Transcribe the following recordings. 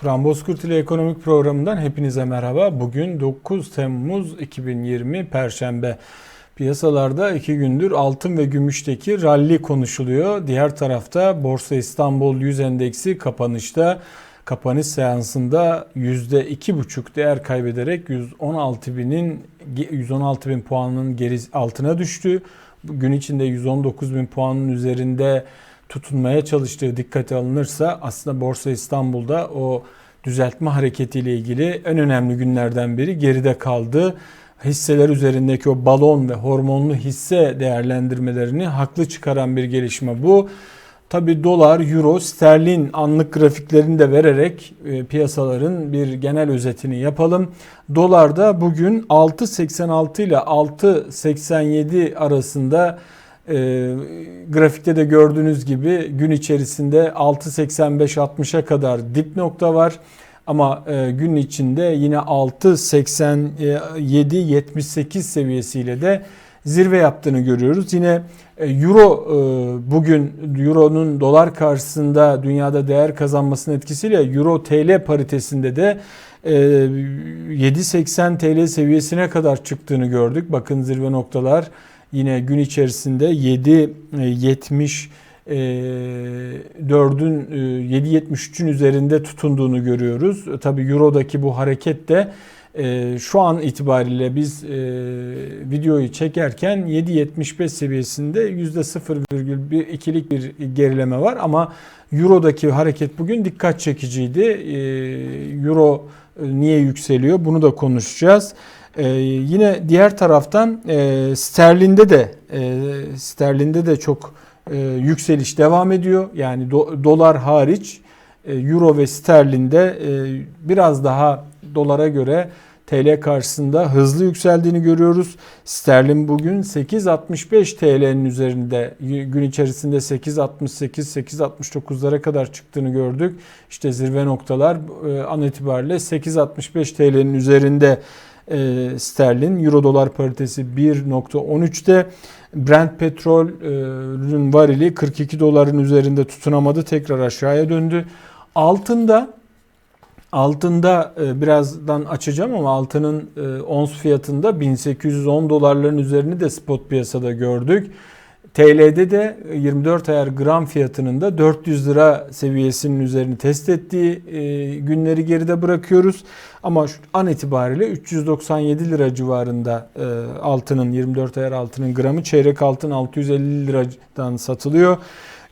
Turan Bozkurt ile Ekonomik Programı'ndan hepinize merhaba. Bugün 9 Temmuz 2020 Perşembe. Piyasalarda iki gündür altın ve gümüşteki ralli konuşuluyor. Diğer tarafta Borsa İstanbul 100 endeksi kapanışta kapanış seansında %2,5 değer kaybederek 116 binin 116 bin puanın geri altına düştü. Gün içinde 119 bin puanın üzerinde tutunmaya çalıştığı dikkate alınırsa aslında Borsa İstanbul'da o düzeltme hareketiyle ilgili en önemli günlerden biri geride kaldı. Hisseler üzerindeki o balon ve hormonlu hisse değerlendirmelerini haklı çıkaran bir gelişme bu. Tabi dolar, euro, sterlin anlık grafiklerini de vererek e, piyasaların bir genel özetini yapalım. Dolarda bugün 6.86 ile 6.87 arasında e, grafikte de gördüğünüz gibi gün içerisinde 6.85-60'a kadar dip nokta var. Ama e, gün içinde yine 6.87-78 seviyesiyle de zirve yaptığını görüyoruz. Yine e, Euro e, bugün Euro'nun dolar karşısında dünyada değer kazanmasının etkisiyle Euro TL paritesinde de 7.80 e, TL seviyesine kadar çıktığını gördük. Bakın zirve noktalar yine gün içerisinde 7.70 4'ün 7.73'ün üzerinde tutunduğunu görüyoruz. Tabi Euro'daki bu hareket de e, şu an itibariyle biz e, videoyu çekerken 7.75 seviyesinde %0,2'lik bir gerileme var ama Euro'daki hareket bugün dikkat çekiciydi. E, Euro niye yükseliyor bunu da konuşacağız. Ee, yine diğer taraftan e, sterlinde de e, sterlinde de çok e, yükseliş devam ediyor. Yani do, dolar hariç e, euro ve sterlinde e, biraz daha dolara göre TL karşısında hızlı yükseldiğini görüyoruz. Sterlin bugün 8.65 TL'nin üzerinde gün içerisinde 8.68-8.69'lara kadar çıktığını gördük. İşte zirve noktalar e, an itibariyle 8.65 TL'nin üzerinde e, sterlin. Euro dolar paritesi 1.13'te. Brent petrolün varili 42 doların üzerinde tutunamadı. Tekrar aşağıya döndü. Altında Altında e, birazdan açacağım ama altının e, ons fiyatında 1810 dolarların üzerini de spot piyasada gördük. TL'de de 24 ayar gram fiyatının da 400 lira seviyesinin üzerini test ettiği e, günleri geride bırakıyoruz. Ama an itibariyle 397 lira civarında altının 24 ayar altının gramı çeyrek altın 650 liradan satılıyor.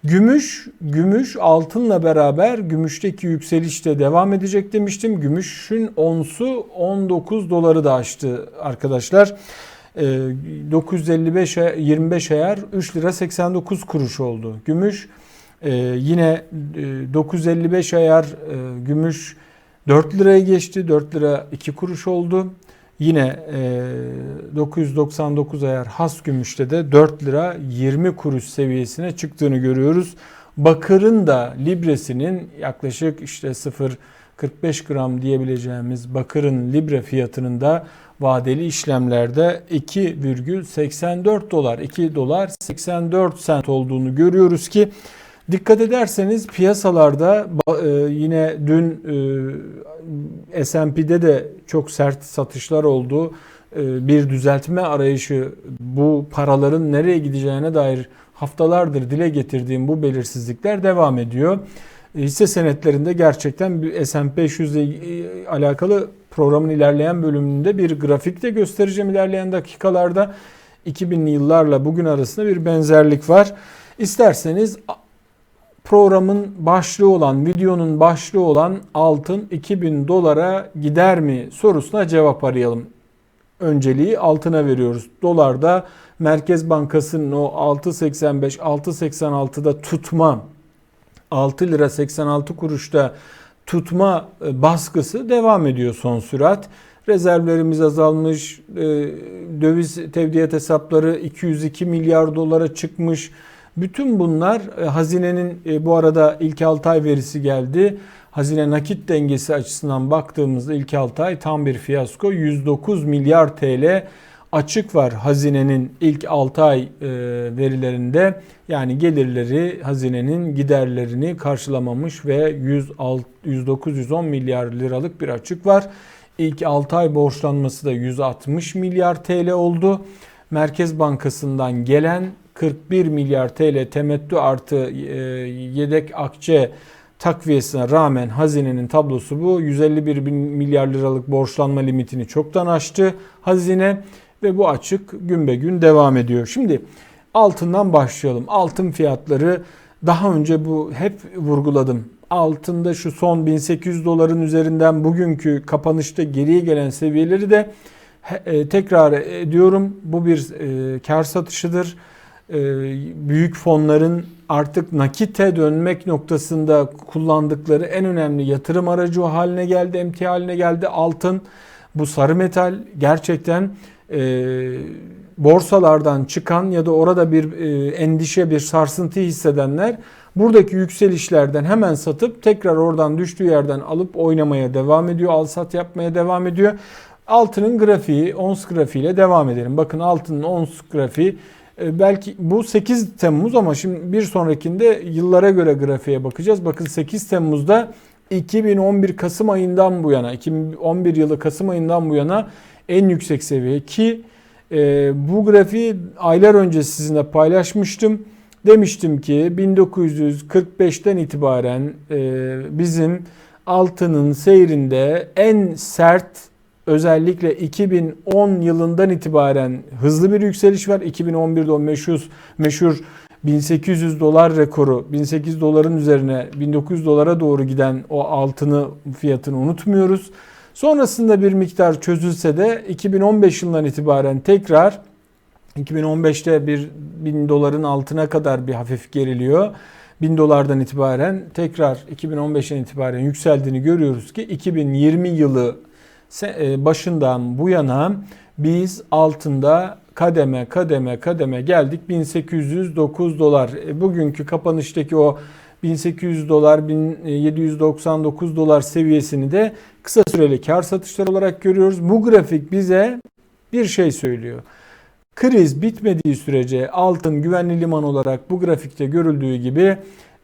Gümüş, gümüş altınla beraber gümüşteki yükseliş de devam edecek demiştim. Gümüşün onsu 19 doları da aştı arkadaşlar. 955 25 ayar 3 lira 89 kuruş oldu. Gümüş e, yine 955 e, ayar e, gümüş 4 liraya geçti. 4 lira 2 kuruş oldu. Yine 999 ayar has gümüşte de 4 lira 20 kuruş seviyesine çıktığını görüyoruz. Bakırın da libresinin yaklaşık işte 0.45 gram diyebileceğimiz bakırın libre fiyatının da vadeli işlemlerde 2,84 dolar 2 dolar 84 sent olduğunu görüyoruz ki Dikkat ederseniz piyasalarda e, yine dün e, S&P'de de çok sert satışlar oldu. E, bir düzeltme arayışı bu paraların nereye gideceğine dair haftalardır dile getirdiğim bu belirsizlikler devam ediyor. Hisse senetlerinde gerçekten S&P 500 ile alakalı programın ilerleyen bölümünde bir grafik de göstereceğim ilerleyen dakikalarda. 2000'li yıllarla bugün arasında bir benzerlik var. İsterseniz programın başlığı olan, videonun başlığı olan altın 2000 dolara gider mi sorusuna cevap arayalım. Önceliği altına veriyoruz. Dolarda Merkez Bankası'nın o 6.85 6.86'da tutma 6 lira 86 kuruşta tutma e, baskısı devam ediyor son sürat. Rezervlerimiz azalmış, e, döviz tevdiat hesapları 202 milyar dolara çıkmış. Bütün bunlar e, hazinenin bu arada ilk 6 ay verisi geldi. Hazine nakit dengesi açısından baktığımızda ilk 6 ay tam bir fiyasko. 109 milyar TL açık var hazinenin ilk 6 ay e, verilerinde. Yani gelirleri hazinenin giderlerini karşılamamış ve 109-110 milyar liralık bir açık var. İlk 6 ay borçlanması da 160 milyar TL oldu. Merkez Bankası'ndan gelen 41 milyar TL temettü artı e, yedek akçe takviyesine rağmen hazinenin tablosu bu. 151 bin milyar liralık borçlanma limitini çoktan aştı hazine ve bu açık gün be gün devam ediyor. Şimdi altından başlayalım. Altın fiyatları daha önce bu hep vurguladım. Altında şu son 1800 doların üzerinden bugünkü kapanışta geriye gelen seviyeleri de e, tekrar ediyorum. Bu bir e, kar satışıdır. E, büyük fonların artık nakite dönmek noktasında kullandıkları en önemli yatırım aracı haline geldi, emtia haline geldi. Altın bu sarı metal gerçekten e, borsalardan çıkan ya da orada bir e, endişe, bir sarsıntı hissedenler buradaki yükselişlerden hemen satıp tekrar oradan düştüğü yerden alıp oynamaya devam ediyor. Al sat yapmaya devam ediyor. Altının grafiği, ons grafiğiyle devam edelim. Bakın altının ons grafiği e, belki bu 8 Temmuz ama şimdi bir sonrakinde yıllara göre grafiğe bakacağız. Bakın 8 Temmuz'da 2011 Kasım ayından bu yana, 2011 yılı Kasım ayından bu yana en yüksek seviye ki e, bu grafiği aylar önce sizinle paylaşmıştım. Demiştim ki 1945'ten itibaren e, bizim altının seyrinde en sert özellikle 2010 yılından itibaren hızlı bir yükseliş var. 2011'de o meşhur, meşhur 1800 dolar rekoru 1800 doların üzerine 1900 dolara doğru giden o altını fiyatını unutmuyoruz. Sonrasında bir miktar çözülse de 2015 yılından itibaren tekrar 2015'te bir 1000 doların altına kadar bir hafif geriliyor. 1000 dolardan itibaren tekrar 2015'ten itibaren yükseldiğini görüyoruz ki 2020 yılı e, başından bu yana biz altında kademe kademe kademe geldik 1809 dolar. E, bugünkü kapanıştaki o 1800 dolar 1799 dolar seviyesini de kısa süreli kar satışlar olarak görüyoruz. Bu grafik bize bir şey söylüyor. Kriz bitmediği sürece altın güvenli liman olarak bu grafikte görüldüğü gibi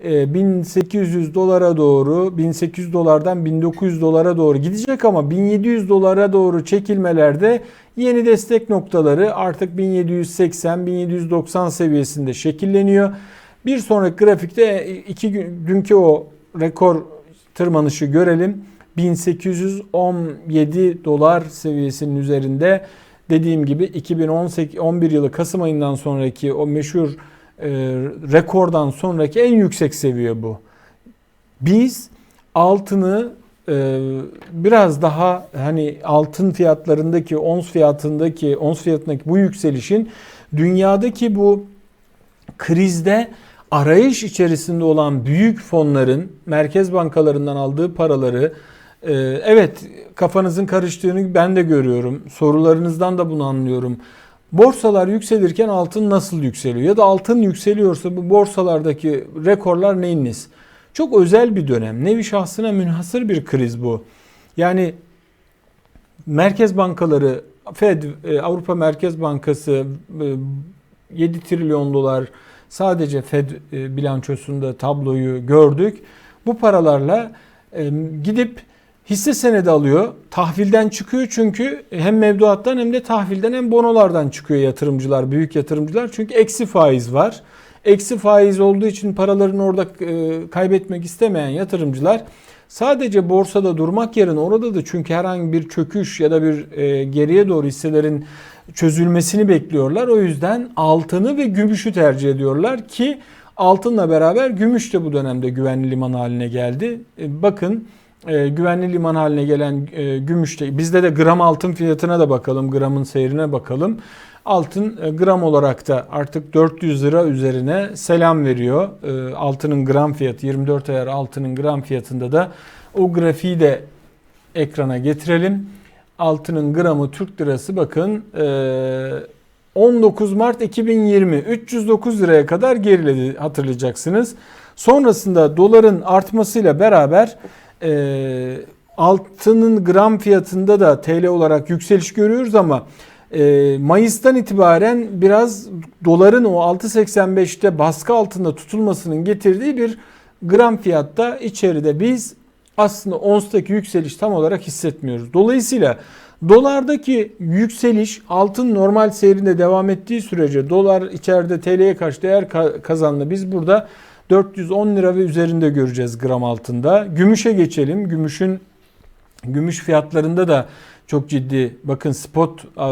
1800 e, dolara doğru 1800 dolardan 1900 dolara doğru gidecek ama 1700 dolara doğru çekilmelerde yeni destek noktaları artık 1780-1790 seviyesinde şekilleniyor. Bir sonraki grafikte iki gün, dünkü o rekor tırmanışı görelim. 1817 dolar seviyesinin üzerinde dediğim gibi 2011 yılı Kasım ayından sonraki o meşhur e, rekordan sonraki en yüksek seviye bu. Biz altını e, biraz daha hani altın fiyatlarındaki ons fiyatındaki ons fiyatındaki bu yükselişin dünyadaki bu krizde arayış içerisinde olan büyük fonların merkez bankalarından aldığı paraları e, evet kafanızın karıştığını ben de görüyorum. Sorularınızdan da bunu anlıyorum. Borsalar yükselirken altın nasıl yükseliyor? Ya da altın yükseliyorsa bu borsalardaki rekorlar neyiniz? Çok özel bir dönem. Nevi şahsına münhasır bir kriz bu. Yani merkez bankaları, Fed, e, Avrupa Merkez Bankası 7 e, trilyon dolar sadece Fed e, bilançosunda tabloyu gördük. Bu paralarla gidip hisse senedi alıyor. Tahvilden çıkıyor çünkü hem mevduattan hem de tahvilden hem bonolardan çıkıyor yatırımcılar, büyük yatırımcılar. Çünkü eksi faiz var. Eksi faiz olduğu için paralarını orada e, kaybetmek istemeyen yatırımcılar sadece borsada durmak yerine orada da çünkü herhangi bir çöküş ya da bir e, geriye doğru hisselerin çözülmesini bekliyorlar. O yüzden altını ve gümüşü tercih ediyorlar ki altınla beraber gümüş de bu dönemde güvenli liman haline geldi. E, bakın e, güvenli liman haline gelen e, gümüşte bizde de gram altın fiyatına da bakalım gramın seyrine bakalım. Altın e, gram olarak da artık 400 lira üzerine selam veriyor. Altının gram fiyatı 24 ayar altının gram fiyatında da o grafiği de ekrana getirelim. Altının gramı Türk lirası bakın 19 e, Mart 2020 309 liraya kadar geriledi hatırlayacaksınız. Sonrasında doların artmasıyla beraber altının gram fiyatında da TL olarak yükseliş görüyoruz ama e, Mayıs'tan itibaren biraz doların o 6.85'te baskı altında tutulmasının getirdiği bir gram fiyatta içeride biz aslında onstaki yükseliş tam olarak hissetmiyoruz. Dolayısıyla dolardaki yükseliş altın normal seyrinde devam ettiği sürece dolar içeride TL'ye karşı değer kazandı. Biz burada 410 lira ve üzerinde göreceğiz gram altında. Gümüşe geçelim. Gümüşün gümüş fiyatlarında da çok ciddi bakın spot e,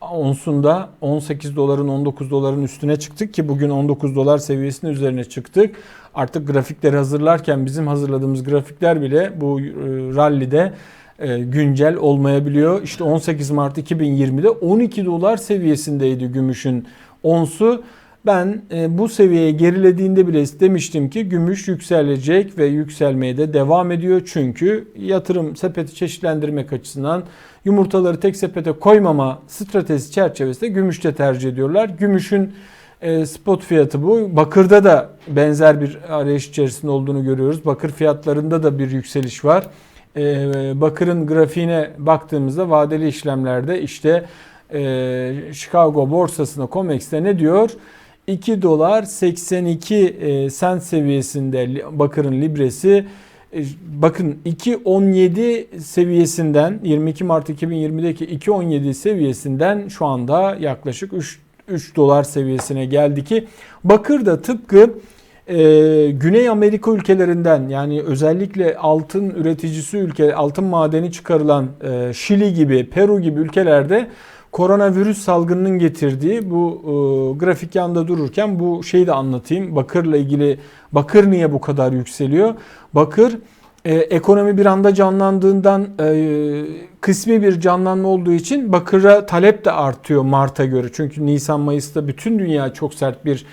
onsunda 18 doların 19 doların üstüne çıktık ki bugün 19 dolar seviyesinin üzerine çıktık. Artık grafikleri hazırlarken bizim hazırladığımız grafikler bile bu e, rallide e, güncel olmayabiliyor. İşte 18 Mart 2020'de 12 dolar seviyesindeydi gümüşün onsu. Ben e, bu seviyeye gerilediğinde bile demiştim ki gümüş yükselecek ve yükselmeye de devam ediyor. Çünkü yatırım sepeti çeşitlendirmek açısından yumurtaları tek sepete koymama stratejisi çerçevesinde gümüşte tercih ediyorlar. Gümüşün e, spot fiyatı bu. Bakırda da benzer bir arayış içerisinde olduğunu görüyoruz. Bakır fiyatlarında da bir yükseliş var. E, bakırın grafiğine baktığımızda vadeli işlemlerde işte Chicago borsasında COMEX'te ne diyor? 2 dolar 82 e, sent seviyesinde bakırın libresi. E, bakın 2.17 seviyesinden 22 Mart 2020'deki 2.17 seviyesinden şu anda yaklaşık 3 3 dolar seviyesine geldi ki bakır da tıpkı e, Güney Amerika ülkelerinden yani özellikle altın üreticisi ülke altın madeni çıkarılan e, Şili gibi Peru gibi ülkelerde koronavirüs salgınının getirdiği bu e, grafik yanında dururken bu şeyi de anlatayım. Bakırla ilgili bakır niye bu kadar yükseliyor? Bakır e, ekonomi bir anda canlandığından e, kısmi bir canlanma olduğu için bakıra talep de artıyor Mart'a göre. Çünkü Nisan Mayıs'ta bütün dünya çok sert bir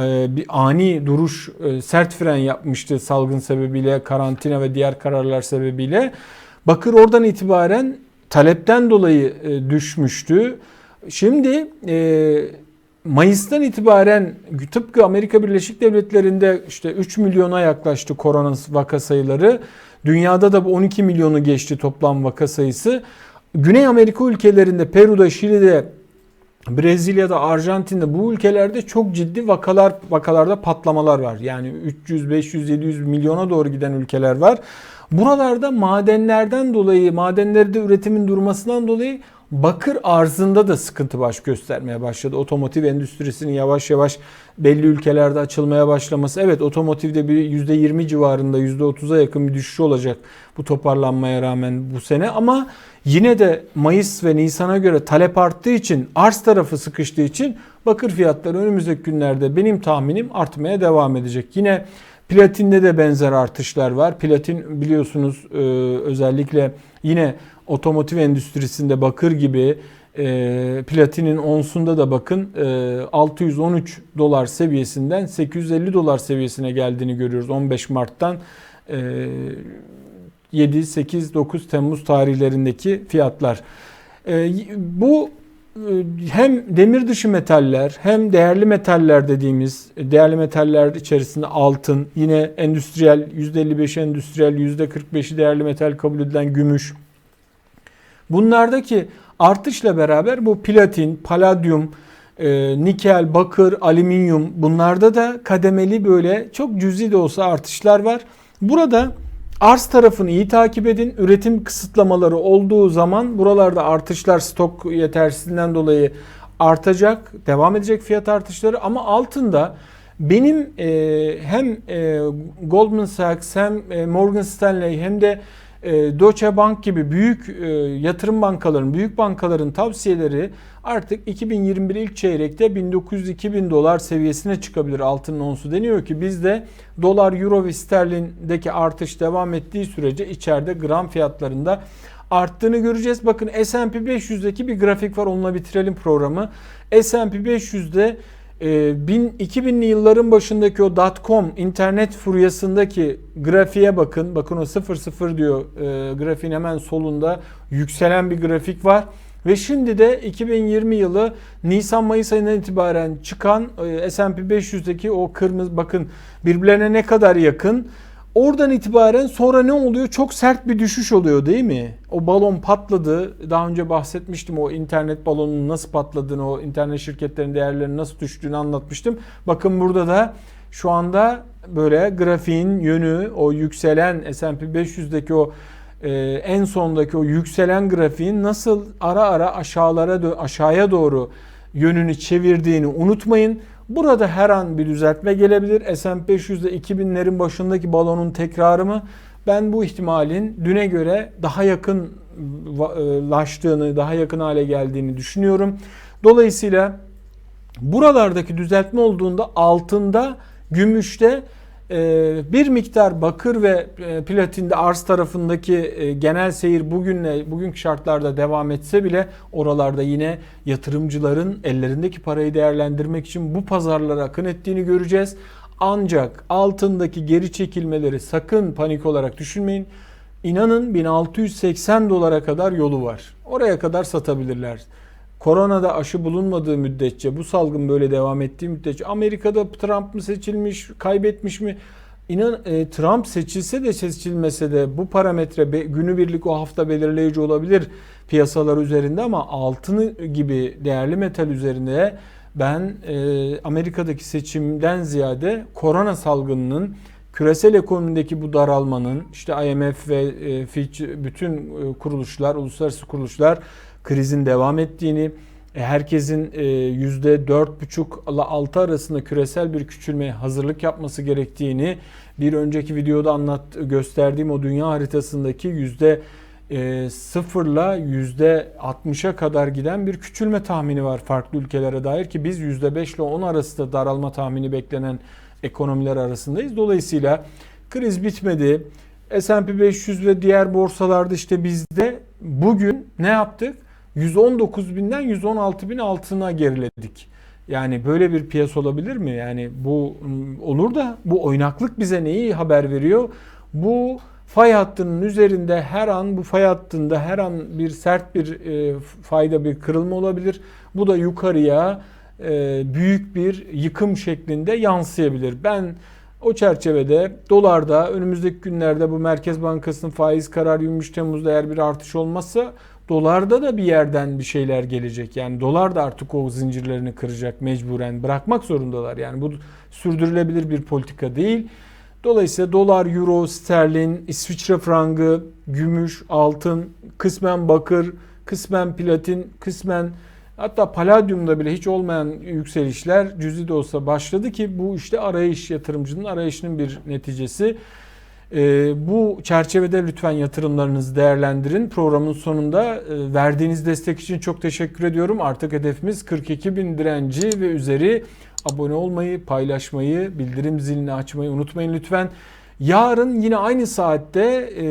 e, bir ani duruş e, sert fren yapmıştı salgın sebebiyle karantina ve diğer kararlar sebebiyle. Bakır oradan itibaren talepten dolayı e, düşmüştü. Şimdi e, Mayıs'tan itibaren tıpkı Amerika Birleşik Devletleri'nde işte 3 milyona yaklaştı korona vaka sayıları. Dünyada da 12 milyonu geçti toplam vaka sayısı. Güney Amerika ülkelerinde, Peru'da, Şili'de, Brezilya'da, Arjantin'de bu ülkelerde çok ciddi vakalar vakalarda patlamalar var. Yani 300, 500, 700 milyona doğru giden ülkeler var. Buralarda madenlerden dolayı, madenlerde üretimin durmasından dolayı bakır arzında da sıkıntı baş göstermeye başladı. Otomotiv endüstrisinin yavaş yavaş belli ülkelerde açılmaya başlaması. Evet otomotivde bir %20 civarında %30'a yakın bir düşüş olacak bu toparlanmaya rağmen bu sene ama yine de Mayıs ve Nisan'a göre talep arttığı için arz tarafı sıkıştığı için bakır fiyatları önümüzdeki günlerde benim tahminim artmaya devam edecek. Yine Platinde de benzer artışlar var. Platin biliyorsunuz e, özellikle yine otomotiv endüstrisinde bakır gibi e, platinin onsunda da bakın 613 e, dolar seviyesinden 850 dolar seviyesine geldiğini görüyoruz 15 Mart'tan 7, 8, 9 Temmuz tarihlerindeki fiyatlar. Bu hem demir dışı metaller hem değerli metaller dediğimiz değerli metaller içerisinde altın yine endüstriyel %55 endüstriyel %45'i değerli metal kabul edilen gümüş. Bunlardaki artışla beraber bu platin, paladyum, e, nikel, bakır, alüminyum bunlarda da kademeli böyle çok cüzi de olsa artışlar var. Burada Arz tarafını iyi takip edin. Üretim kısıtlamaları olduğu zaman buralarda artışlar stok yetersizliğinden dolayı artacak. Devam edecek fiyat artışları ama altında benim e, hem e, Goldman Sachs hem e, Morgan Stanley hem de Deutsche Bank gibi büyük e, yatırım bankaların, büyük bankaların tavsiyeleri artık 2021 ilk çeyrekte 1900-2000 dolar seviyesine çıkabilir altının onsu deniyor ki bizde dolar, euro ve sterlindeki artış devam ettiği sürece içeride gram fiyatlarında arttığını göreceğiz. Bakın S&P 500'deki bir grafik var onunla bitirelim programı. S&P 500'de 2000'li ee, yılların başındaki o .com internet furyasındaki grafiğe bakın. Bakın o 00 diyor e, grafiğin hemen solunda yükselen bir grafik var. Ve şimdi de 2020 yılı Nisan-Mayıs ayından itibaren çıkan e, S&P 500'deki o kırmızı bakın birbirlerine ne kadar yakın Oradan itibaren sonra ne oluyor? Çok sert bir düşüş oluyor değil mi? O balon patladı. Daha önce bahsetmiştim o internet balonunun nasıl patladığını, o internet şirketlerinin değerlerinin nasıl düştüğünü anlatmıştım. Bakın burada da şu anda böyle grafiğin yönü, o yükselen S&P 500'deki o e, en sondaki o yükselen grafiğin nasıl ara ara aşağılara aşağıya doğru yönünü çevirdiğini unutmayın. Burada her an bir düzeltme gelebilir. S&P 500'de 2000'lerin başındaki balonun tekrarı mı? Ben bu ihtimalin düne göre daha yakınlaştığını, daha yakın hale geldiğini düşünüyorum. Dolayısıyla buralardaki düzeltme olduğunda altında, gümüşte bir miktar bakır ve e, platinde arz tarafındaki e, genel seyir bugünle bugünkü şartlarda devam etse bile oralarda yine yatırımcıların ellerindeki parayı değerlendirmek için bu pazarlara akın ettiğini göreceğiz. Ancak altındaki geri çekilmeleri sakın panik olarak düşünmeyin. İnanın 1680 dolara kadar yolu var. Oraya kadar satabilirler. Koronada aşı bulunmadığı müddetçe, bu salgın böyle devam ettiği müddetçe Amerika'da Trump mı seçilmiş, kaybetmiş mi? İnan e, Trump seçilse de seçilmese de bu parametre be, günübirlik o hafta belirleyici olabilir piyasalar üzerinde ama altını gibi değerli metal üzerinde ben e, Amerika'daki seçimden ziyade korona salgınının küresel ekonomideki bu daralmanın işte IMF ve e, Fitch bütün kuruluşlar, uluslararası kuruluşlar krizin devam ettiğini, e, herkesin %4,5 ile 6 arasında küresel bir küçülmeye hazırlık yapması gerektiğini bir önceki videoda anlat gösterdiğim o dünya haritasındaki yüzde sıfırla yüzde 60'a kadar giden bir küçülme tahmini var farklı ülkelere dair ki biz yüzde 5 ile 10 arasında daralma tahmini beklenen ekonomiler arasındayız. Dolayısıyla kriz bitmedi. S&P 500 ve diğer borsalarda işte bizde bugün ne yaptık? 119 binden 116 bin altına geriledik. Yani böyle bir piyasa olabilir mi? Yani bu ıı, olur da bu oynaklık bize neyi haber veriyor? Bu fay hattının üzerinde her an bu fay hattında her an bir sert bir e, fayda bir kırılma olabilir. Bu da yukarıya e, büyük bir yıkım şeklinde yansıyabilir. Ben o çerçevede dolarda önümüzdeki günlerde bu Merkez Bankası'nın faiz kararı 23 Temmuz'da eğer bir artış olmazsa dolarda da bir yerden bir şeyler gelecek. Yani dolar da artık o zincirlerini kıracak mecburen bırakmak zorundalar. Yani bu sürdürülebilir bir politika değil. Dolayısıyla dolar, euro, sterlin, İsviçre frangı, gümüş, altın, kısmen bakır, kısmen platin, kısmen Hatta paladyumda bile hiç olmayan yükselişler cüzi de olsa başladı ki bu işte arayış yatırımcının arayışının bir neticesi. Ee, bu çerçevede lütfen yatırımlarınızı değerlendirin. Programın sonunda e, verdiğiniz destek için çok teşekkür ediyorum. Artık hedefimiz 42 bin direnci ve üzeri abone olmayı, paylaşmayı, bildirim zilini açmayı unutmayın lütfen. Yarın yine aynı saatte e,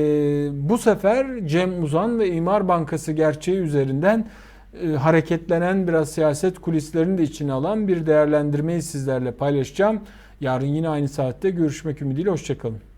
bu sefer Cem Uzan ve İmar Bankası gerçeği üzerinden e, hareketlenen biraz siyaset kulislerini de içine alan bir değerlendirmeyi sizlerle paylaşacağım. Yarın yine aynı saatte görüşmek ümidiyle hoşçakalın.